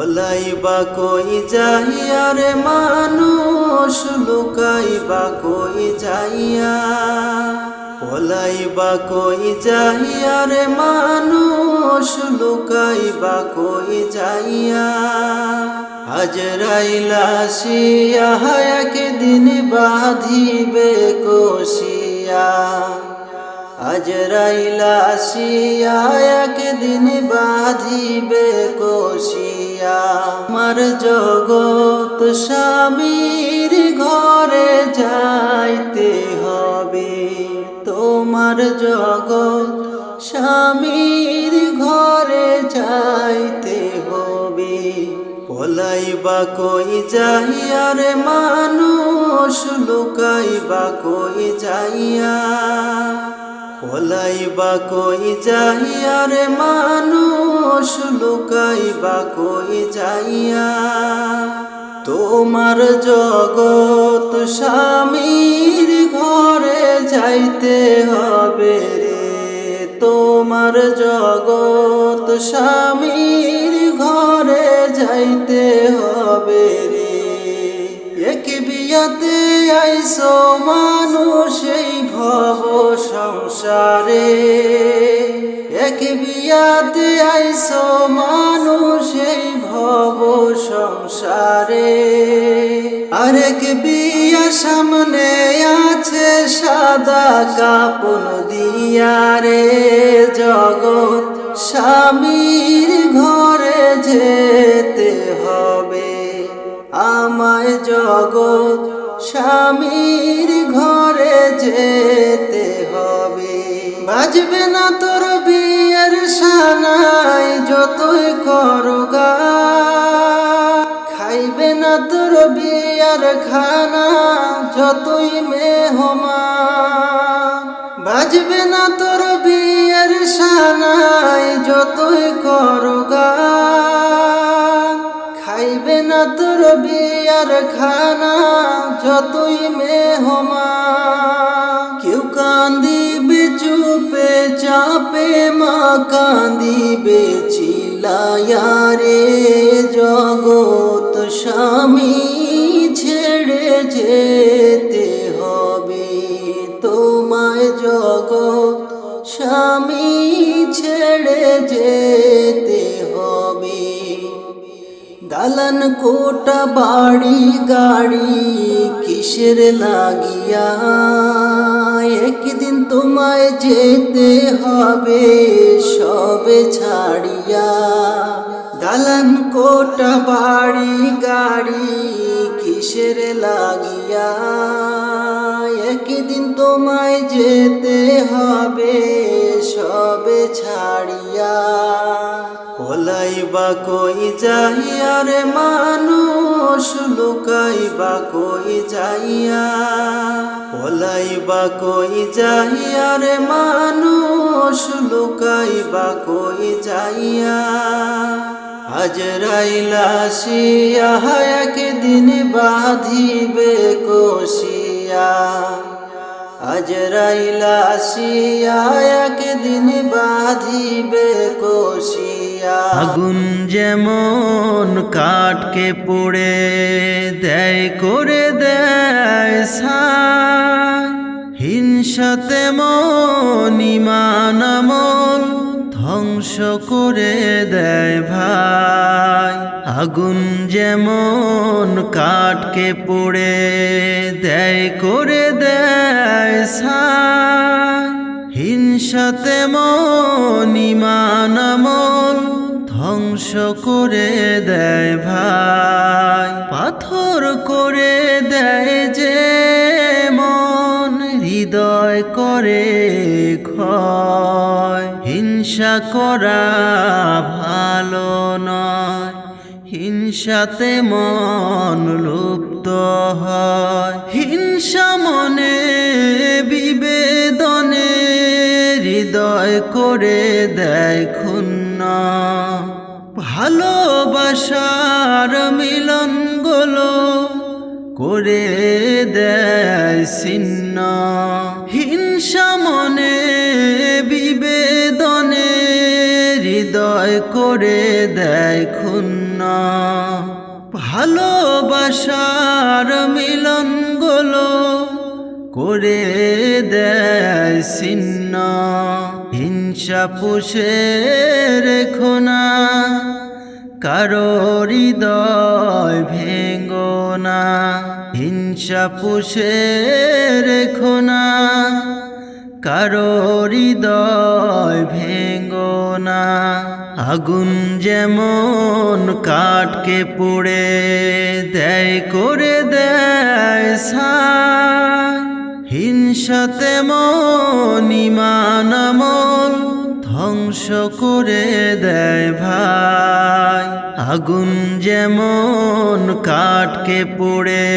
বলাইবা কই যাইয়া রে মানুষ লুকাইবা কই যাইয়া বলাইবা কই যাইয়া রে মানুষ লুকাইবা কই যাইয়া হাজরাইলা শিয়া একদিন বাঁধিবে কোশিয়া। আজরাইলা আসিয়া একদিন বাঁধিবে কোশিয়া। আমার জগৎ স্বামীর ঘরে যাইতে হবে। তোমার জগৎ স্বামীর ঘরে যাইতে হবে। পলাইবা কই যাইয়া রে মানুষ, লুকাইবা কই যাইয়া? পলাইবা কই যাইয়া রে মানুষ, লুকাইবা কই যাইয়া? তোমার জগৎ স্বামীর ঘরে যাইতে হবে রে। তোমার জগৎ স্বামীর ঘরে যাইতে হবে রে। এক বিয়াতে আইসো ভব সংসারে এক বিয়াতে আইসো মানুষ ভব সংসারে। আরেক বিয়া সামনে আছে সাদা কাপন দিয়া রে। জগৎ স্বামীর ঘরে যেতে হবে। আমায় জগৎ স্বামীর ঘরে যেতে হবে। বাজবে না তোর বিয়ের সানাই, যতই করগা খাইবে না তোর বিয়ার খানা, যতই মেহমা বাজবে না তোর বিয়ের সানাই, যতই করগা খাইবে না তোর বিয়ার খানা, যতই মেহমা কেউ কান্দিবে চুপে মা কান্দিবে চিলায়া রে জগৎ স্বামী ছেড়ে যেতে হবে। তোমায় জগৎ স্বামী ছেড়ে যেতে হবে। দালান কোটা, বাড়ি, গাড়ি, কিসের লাগিয়া? একদিন তোমায় যেতে হবে সবে ছাড়িয়া। দালান কোটা, বাড়ি, গাড়ি কিসের লাগিয়া? একদিন তোমায় যেতে হবে সবে ছাড়িয়া। পলাইবা কই যাইয়া রে মানুষ লুকাইবা কই যাইয়া পলাইবা কই যাইয়া রে মানুষ লুকাইবা কই যাইয়া হাজরাইলা শিয়া একদিন বাঁধিবে কোশিয়া আজরাইলা আসিয়া একদিন বাঁধিবে কোশিয়া আগুন যেমন কাঠকে পড়ে, দেয় করে দেয় ছাই। হিংসাতে মন ইমান ধ্বংস করে দেয় ভাই। আগুন যেমন কাঠকে পড়ে, দেয় করে দেয় ছাই। হিংসাতে মন ইমান ধ্বংস করে দেয় ভাই। পাথর করে দেয় যে মন, হৃদয় করে ক্ষয়। হিংসা করা ভালো নয়, হিংসাতে মন লুপ্ত হয়। হিংসা মনে, বিবেদনে হৃদয় করে দেয় ক্ষুণ্ণ। ভালোবাসার মিলনগুলো করে দেয় ছিন্ন। হিংসা মনে, বিবেদনে হৃদয় করে দেয় ক্ষুণ্ণ। ভালোবাসার মিলনগুলো করে দেয় ছিন্ন। হিংসা পুষে রেখো না। কারও হৃদয় ভেঙ্গো না, হিংসা পুষে রেখো না কারও হৃদয় ভেঙ্গো না, আগুন যেমন কাঠকে পুড়ে দেয়, করে দেয় হিংসা তেমন, ইমান ধ্বংস করে দেয় ভাই। আগুন যেমন কাঠকে পুড়ে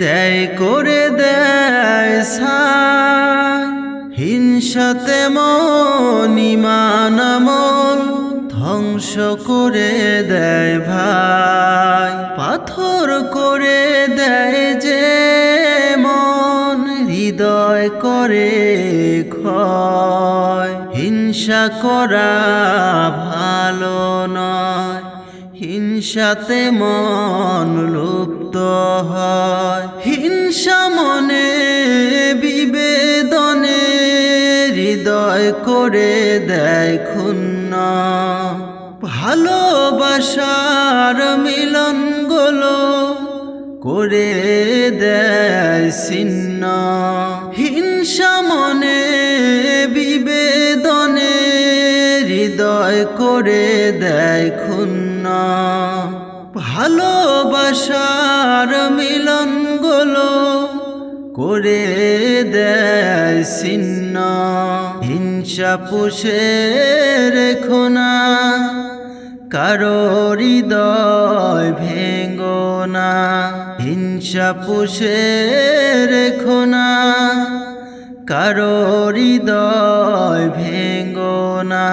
দেয়, করে দেয় হিংসা তেমন, ইমান ধ্বংস করে দেয় ভাই। পাথর করে দেয় যে মন, হৃদয় করে ক্ষয়। হিংসা করা ভালো নয়। হিংসাতে মন লুপ্ত হয়। হিংসা মনে, বিবেদনে হৃদয় করে দেয় ক্ষুণ্ণ। ভালোবাসার মিলনগুলো করে দেয় ছিন্ন। হিংসা মনে, বিবেদনে হৃদয় করে দেয় ক্ষুণ্ণ। ভালোবাসার মিলনগুলো করে দেয় ছিন্ন। হিংসা পুষে রেখো না, কারও হৃদয় ভেঙ্গো না। হিংসা পুষে রেখো না, কারও হৃদয় ভেঙ্গো না।